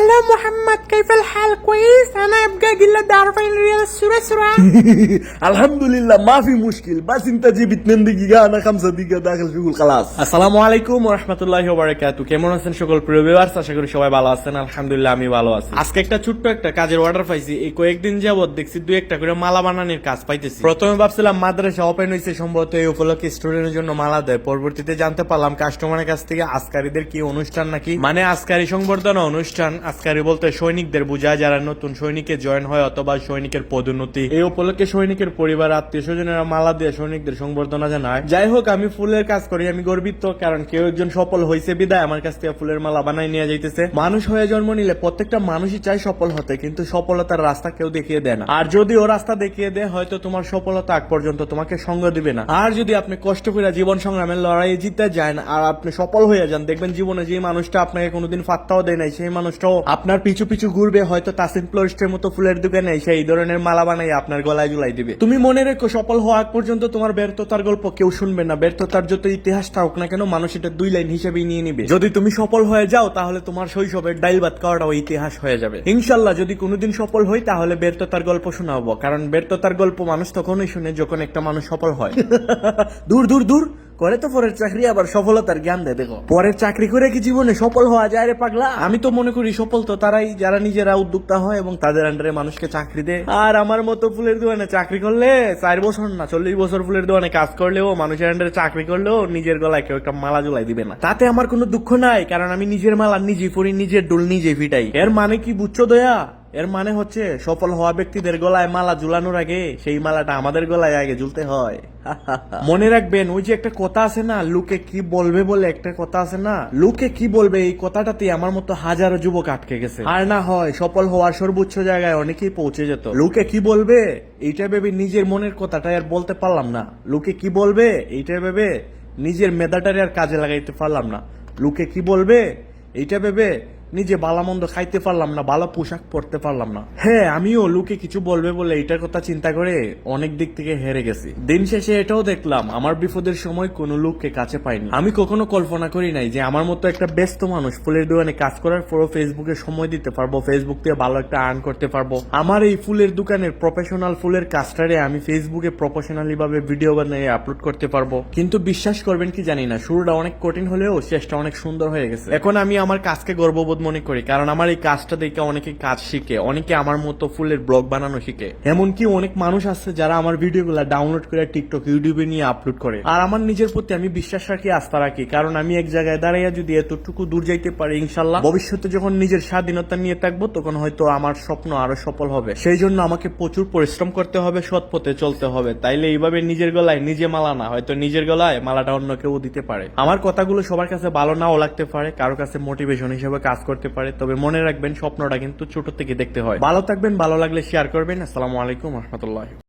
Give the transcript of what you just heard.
Hello. هلا محمد كيف الحال كويس انا ابقى قلة بعرفين ريال السورة سورة الحمد لله ما في مشكل بس انت جيب اتنين دقيقة انا خمسة دقيقة داخل شغل خلاص আসসালামু আলাইকুম রহমতুল্লাহ বারাকাতু কেমন আছেন সকল প্রিয় ভিউয়ার্স আশা করি সবাই ভালো আছেন আলহামদুলিল্লাহ আমি ভালো আছি আজকে একটা ছোট্ট একটা কাজের অর্ডার পাইছি এই কয়েকদিন যাবত দেখছি দুই একটা করে মালা বানানোর কাজ পাইতেছি প্রথমে ভাবছিলাম মাদ্রাসা ওপেন হয়েছে সম্ভবত এই উপলক্ষে স্টুডেন্টের জন্য মালা দেয় পরবর্তীতে জানতে পারলাম কাস্টমারের কাছ থেকে আজকারীদের কি অনুষ্ঠান নাকি মানে আজকারি সংবর্ধনা অনুষ্ঠান আজকারি বলতে সৈনিকদের বোঝায় যারা নতুন সৈনিকে জয়েন হয় অথবা সৈনিকের পদোন্নতি। এই উপলক্ষে সৈনিকের পরিবার, আত্মীয় স্বজনেরা মালা দিয়ে সৈনিকদের সংবর্ধনা জানায়। যাই হোক, আমি ফুলের কাজ করি, আমি গর্বিত, কারণ কেউ একজন সফল হয়েছে বিদায়। আমার কাছ থেকে ফুলের মালা বানাই নিয়ে যাইতেছে। মানুষ হয়ে জন্ম নিলে প্রত্যেকটা মানুষই চায় সফল হতে, কিন্তু সফলতার রাস্তা কেউ দেখিয়ে দেয় না। আর যদি ও রাস্তা দেখিয়ে দেয়, হয়তো তোমার সফলতা আগ পর্যন্ত তোমাকে সঙ্গ দিবে না। আর যদি আপনি কষ্ট করে জীবন সংগ্রামের লড়াইয়ে জিতে যান, আর আপনি সফল হয়ে যান, দেখবেন জীবনে যে মানুষটা আপনাকে কোনোদিন ফাত্তাও দেয় নাই, সেই মানুষটাও আপনার পিছু পিছু ঘুরবে, হয়তো তাসিম ফ্লোরিস্টের মতো ফুলের দোকানে এসে এই ধরনের মালা বানাই আপনার গলায় ঝুলাই দিবে। তুমি মনে রেখো, সফল হওয়া পর্যন্ত তোমার ব্যর্থতার গল্প কেউ শুনবে না। ব্যর্থতার যত ইতিহাস থাকুক না কেন, মানুষ এটা দুই লাইন হিসেবেই নিয়ে নিবে। যদি তুমি সফল হয়ে যাও, তাহলে তোমার শৈশবের ডাইল ভাত খাওয়াটাও ইতিহাস হয়ে যাবে। ইনশাল্লাহ, যদি কোনোদিন সফল হই, তাহলে ব্যর্থতার গল্প শোনাবো। কারণ ব্যর্থতার গল্প মানুষ তখনই শুনে যখন একটা মানুষ সফল হয়। দূর দূর দূর। করে তো পরের চাকরি আবার সফলতার জ্ঞান দেয়, দেখো। পরের চাকরি করে কি জীবনে সফল হওয়া যায় রে পাগলা? আমি তো মনে করি সফল তো তারাই, যারা নিজেরা উদ্যোক্তা হয় এবং তাদের আন্ডারে মানুষকে চাকরি দেয়। আর আমার মতো ফুলের দোকানে চাকরি করলে চার বছর না, চল্লিশ বছর ফুলের দোকানে কাজ করলেও, মানুষের আন্ডারে চাকরি করলেও নিজের গলায় কেউ একটা মালা ঝুলাই দিবে না। তাতে আমার কোনো দুঃখ নাই, কারণ আমি নিজের মালা নিজে পরি, নিজের ডুল নিজে ফিটাই। এর মানে কি বুঝছ দয়া? এর মানে হচ্ছে সফল হওয়া ব্যক্তিদের গলায় মালা ঝুলানোর আগে সেই মালাটা আমাদের গলায় আগে ঝুলতে হয়। মনে রাখবেন, ওই যে একটা কথা আছে না, লোকে কি বলবে বলে একটা কথা আছে না? লোকে কি বলবে? এই কথাটাতে আমার মতো হাজারো যুবক আটকে গেছে। আর না হয়, সফল হওয়ার সর্বোচ্চ জায়গায় অনেকেই পৌঁছে যেত। লোকে কি বলবে? এইটা ভেবে নিজের মনের কথাটা আর বলতে পারলাম না। লোকে কি বলবে? এইটা ভেবে নিজের মেধাটারে আর কাজে লাগাইতে পারলাম না। লোকে কি বলবে? এইটা ভেবে নিজে বালামন্দ খাইতে পারলাম না, ভালো পোশাক পরতে পারলাম না। হ্যাঁ আমিও লোকে কিছু বলবে বলে এটার কথা চিন্তা করে অনেক দিক থেকে হেরে গেছি। দিন শেষে এটাও দেখলাম, আমার বিপদের সময় কোনো লোককে কাছে পাইনি। আমি কখনো কল্পনা করি নাই যে আমার মতো একটা ব্যস্ত মানুষ ফুলের দোকানে কাজ করার পরও ফেসবুকে সময় দিতে পারব ফেসবুক থেকে ভালো একটা আর্ন করতে পারব। আমার এই ফুলের দোকানের প্রফেশনাল ফুলের কাজটারে আমি ফেসবুকে প্রফেশনালি ভাবে ভিডিও বানিয়ে আপলোড করতে পারব। কিন্তু বিশ্বাস করবেন কি জানি না, শুরুটা অনেক কঠিন হলেও শেষটা অনেক সুন্দর হয়ে গেছে। এখন আমি আমার কাজকে গর্ববোধ মনে করি, কারণ আমার এই কাজটা দেখে অনেকে কাজ শিখে, অনেকে আমার মতো ফুলের ব্লগ বানানো শিখে। এমনকি অনেক মানুষ আছে যারা আমার ভিডিওগুলো ডাউনলোড করে টিকটক ইউটিউবে নিয়ে আপলোড করে। আর আমার নিজের প্রতি আমি বিশ্বাস রাখি, আস্থা রাখি, কারণ আমি এক জায়গায় দাঁড়াইয়া যদি এতটুকু দূর যাইতে পারি, ইনশাল্লাহ, ভবিষ্যতে যখন নিজের স্বাধীনতা নিয়ে থাকব, তখন হয়তো আমার স্বপ্ন আরও সফল হবে। সেই জন্য আমাকে প্রচুর পরিশ্রম করতে হবে, সৎ পথে চলতে হবে। তাইলে এইভাবে নিজের গলায় নিজে মালা না, হয়তো নিজের গলায় মালাটা অন্য কেউ দিতে পারে। আমার কথাগুলো সবার কাছে ভালো নাও লাগতে পারে, কারও কাছে মোটিভেশন হিসেবে কাজ করতে পারে, তবে মনে রাখবেন স্বপ্নটা কিন্তু ছোট থেকে দেখতে হয়। ভালো থাকবেন, ভালো লাগলে শেয়ার করবেন। আসসালামু আলাইকুম, রহমতুল্লাহ।